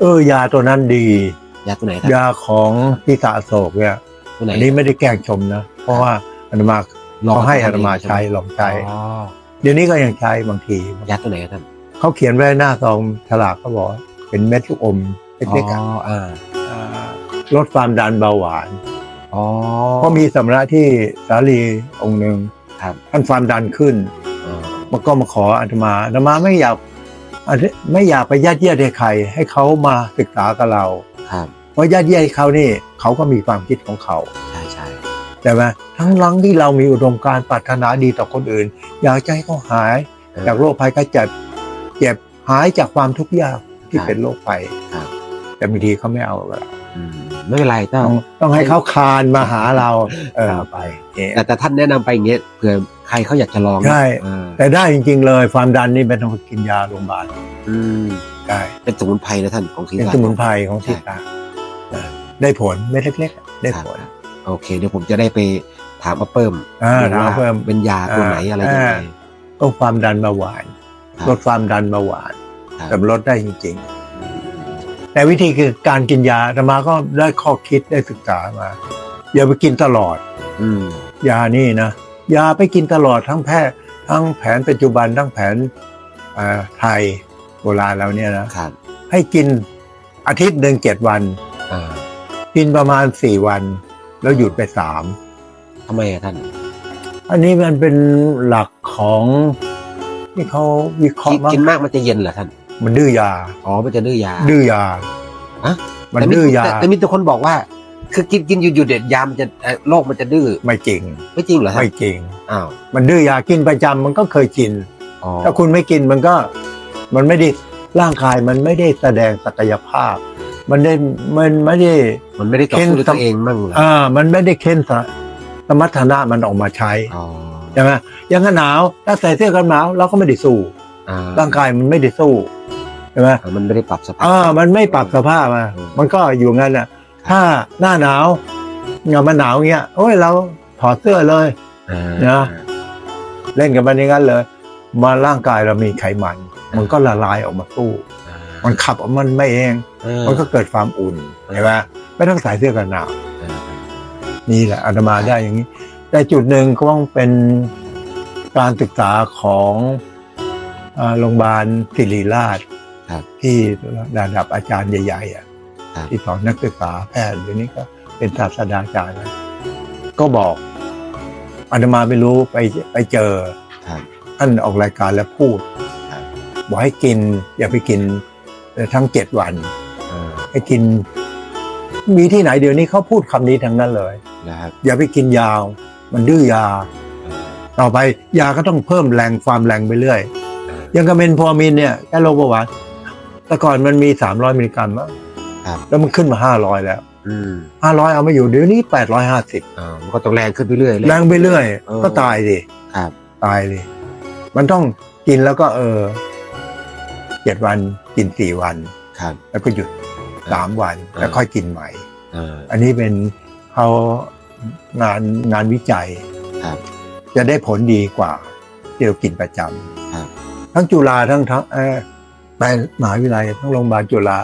เออยาตัวนั้นดี ยาตัวไหนท่านยาของที่สะโศกเนี่ยตัวไหนอันนี้ไม่ได้แกล้งชมนะ เพราะว่าอาตมาลองเขาให้ทำอาตมาเงใช้ไหลองใช้อ๋อเดี๋ยวนี้ก็ยังใช้บางทียาตัวไหนครับท่านเขาเขียนไว้หน้าซองฉลากเขาบอกว่าเป็นเม็ดลูกอมเล็กๆอ๋อะออ่าาลดความดันเบาหวาน อ๋อ เพราะมีสมณะที่สาลีองค์หนึ่งครับ ท่านความดันขึ้นอ่ามันก็มาขออาตมาอาตมาไม่อยาก อาตไม่อยากไปยัดเยียดให้ใคร ให้เขามาศึกษากับเรา ครับเพราะยัดเยียดให้เขานี่เขาก็มีความคิดของเขา ใช่ใช่แต่ว่าทั้งหลังที่เรามีอุดมการณ์ปรารถนาดีต่อคนอื่น อยากจะให้เขาหาย จากโรคภัยไข้เจ็บเจ็บหายจากความทุกข์ยากที่เป็นโรคภัยครับแต่บางทีเขาไม่เอาเราอืมไม่เป็นไรต้อต้องงต้องให้เขาคลานมาหาเราเออครับไปเนี่ยแต่แต่ท่านแนะนำไปอย่างเงี้ยเผื่อ ใครเขาอยากจะลองนะใช่ อ่าแต่ได้จริง ๆ เลยความดันนี่เป็นต้องกินยาโรงพยาบาลอืมได้เป็นสมุนไพรนะท่านของศีรเป็นษะสมุนไพรของที่ตาได้ผลเม็ดเล็กๆ ได้ผลครับโอเค เดี๋ยวผมจะได้ไปถามอาเพิ่มอ่าดูว่ถามเพิ่มเป็นยาตัวไหนอะไรยังไง อ่า ก็ความดันเบาหวานครับ ลดความดันเบาหวานครับแต่ลดได้จริง ๆ แต่วิธีคือการกินยาอาตมาก็ได้ข้อคิดได้ศึกษามา อย่าไปกินตลอด อืมยานี่นะ ยาไปกินตลอดทั้งแพทย์ทั้งแผนปัจจุบันทั้งแผนอ่าไทยโบราณเราเนี่ยนะครับให้กินอาทิตย์หนึ่งเจ็ดวันอ่ากินประมาณสี่วัน แล้วหยุดไปสามทำไมอะท่าน อันนี้มันเป็นหลักของที่เขาวิเคราะกินห์มั้งกินมากมันจะเย็นเหรอท่าน มันดื้อยา อ๋อ มันจะดื้อยา ดื้อยาอะมันแต่ดื้อยาแต่แต่มีแต่คนบอกว่า คือกินกินอยู่อยู่เด็ดยามันจะเอ่อโรคมันจะดื้อไม่จริง ไม่จริงเหรอท่านไม่จริง อ้าวมันดื้อยากินประจำมันก็เคยกิน อ๋อถ้าคุณไม่กินมันก็ มันไม่ได้ร่างกายมันไม่ได้แสดงศักยภาพ มันได้มันไม่ได้ มันไม่ได้ต่อสู้ด้วยตัวเองมั่งเหรออ่า มันไม่ได้เค้นสะสมรรถนะมันออกมาใช้อ๋อใช่ไหมอยังหนาวถ้าใส่เสื้อกันหนาวเราก็ไม่ได้สู้ อ่าร่างกายมันไม่ได้สู้ใช่ไหมอ่ามันไม่ได้ปรับสภาพ อ่ามันไม่ปรับสภาพอะอืมมันก็อยู่งั้นอะ ถ้าหน้าหนาวเงามันหนาวเงี้ยโอ้ยเราถอดเสื้อเลยอ่านะเล่นกับมันอย่างนั้นเลย มาร่างกายเรามีไขมัน มันก็ละลายออกมาสู้อ่ามันขับออกมันไม่เองเออมันก็เกิดความอุ่นใช่ไหมไม่ต้องใส่เสื้อกันหนาวอ่านี่แหละอาตมาได้อย่างนี้ แต่จุดหนึ่งก็ต้องเป็นการศึกษาของอ่าโรงพยาบาลศิริราชครับที่ระดับอาจารย์ใหญ่ๆอะครับ ที่สอนนักศึกษาแพทย์เดี๋ยวนี้ก็เป็นศาสตราจารย์แล้วก็บอกอาตมาไม่รู้ไปไปเจอครับท่านออกรายการแล้วพูดครับบอกให้กิน อย่าไปกินเอ่อทั้งเจ็ดวันอ่าให้กิน มีที่ไหนเดี๋ยวนี้เขาพูดคำนี้ทั้งนั้นเลยนะครับอย่าไปกินยาว มันดื้อยาอ่าต่อไปยาก็ต้องเพิ่มแรงความแรงไปเรื่อยยังกระเมนพอร์มินเนี่ยแก้โรคเบาหวานแต่ก่อนมันมี300มิลลิกรัมมั้ง ครับแล้วมันขึ้นมา500แล้วอืม500เอาไม่อยู่เดี๋ยวนี้850อ่ามันก็ต้องแรงขึ้นไปเรื่อยๆแรงไปเรื่อยเออก็ตายดิครับตายดิมันต้องกินแล้วก็เออเจ็ดวันกินสี่วันครับ แล้วก็หยุดสามวันเออแล้วค่อยกินใหม่อ่าอันนี้เป็นเขางานงานวิจัยครับจะได้ผลดีกว่าที่เรากินประจครับำทั้งจุฬาทั้งทั้งเออไปมหาวิทยาลัยทั้งโรงพยาบาลจุฬา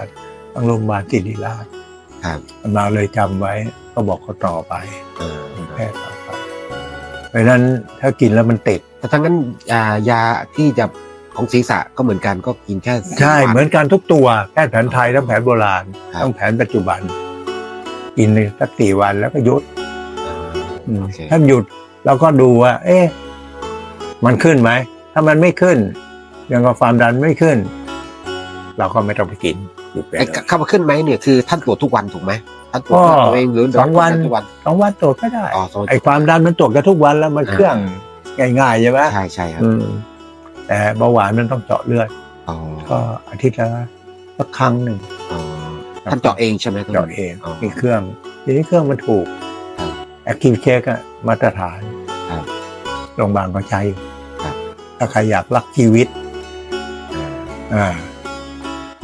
ทั้งโรงพยาบาลศิริราชครับมาเลยจำไว้ก็บอกเขาต่อไปอ่าแพทย์ต่อไปเพราะฉะนั้นถ้ากินแล้วมันติดแต่ทั้งนั้นยายาที่จะของศีรษะก็เหมือนกันก็กินแค่สี่ใช่วันเหมือนกันทุกตัวแพทย์แผนไทยทั้งแผนโบราณครับทั้งแผนปัจจุบัน กินสักสี่วันแล้วก็หยุดอ่าอืมโอเคถ้าหยุดเราก็ดูว่า เอ๊ะมันขึ้นไหม ถ้ามันไม่ขึ้นยังกับความดันไม่ขึ้น เราก็ไม่ต้องไปกิน หยุดไปไอ้เลยคำว่าขึ้นไหมเนี่ยคือท่านตรวจทุกวันถูกไหมท่านตรวจก็ตัวเองหรือสองวันทุกวันสองวันตรวจก็ได้อ๋อสองวันไอ้ความดันมันตรวจกันทุกวันแล้วมันอ่าเครื่องง่ายๆใช่ไหมใช่ใช่ครับอืมแต่เบาหวานมันต้องเจาะเลือดอ๋อก็อาทิตย์ละสักครั้งหนึ่งอ๋อท่านเจาะเองใช่ไหมเจาะเองอ๋อมีเครื่องทีนี้เครื่องมันถูกครับแอคทีฟเช็คอะมาตรฐานครับโรงพยาบาลก็ใช้อยู่ครับถ้าใครอยากรักชีวิตอ่า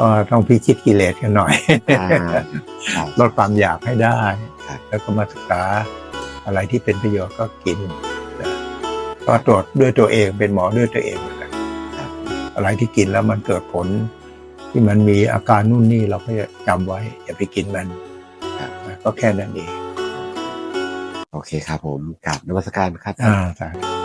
ก็ต้องพิชิตกิเลสกันหน่อยอ่าครับลดความอยากให้ได้ครับแล้วก็มาศึกษาอะไรที่เป็นประโยชน์ก็กินนะก็ตรวจด้วยตัวเองเป็นหมอด้วยตัวเองเหมือนกันครับอะไรที่กินแล้วมันเกิดผล ที่มันมีอาการนู่นนี่เราก็จะจำไว้ อย่าไปกินมันครับก็แค่นั้นเองโอเคครับผมกราบนมัสการครับอ่าสาธุ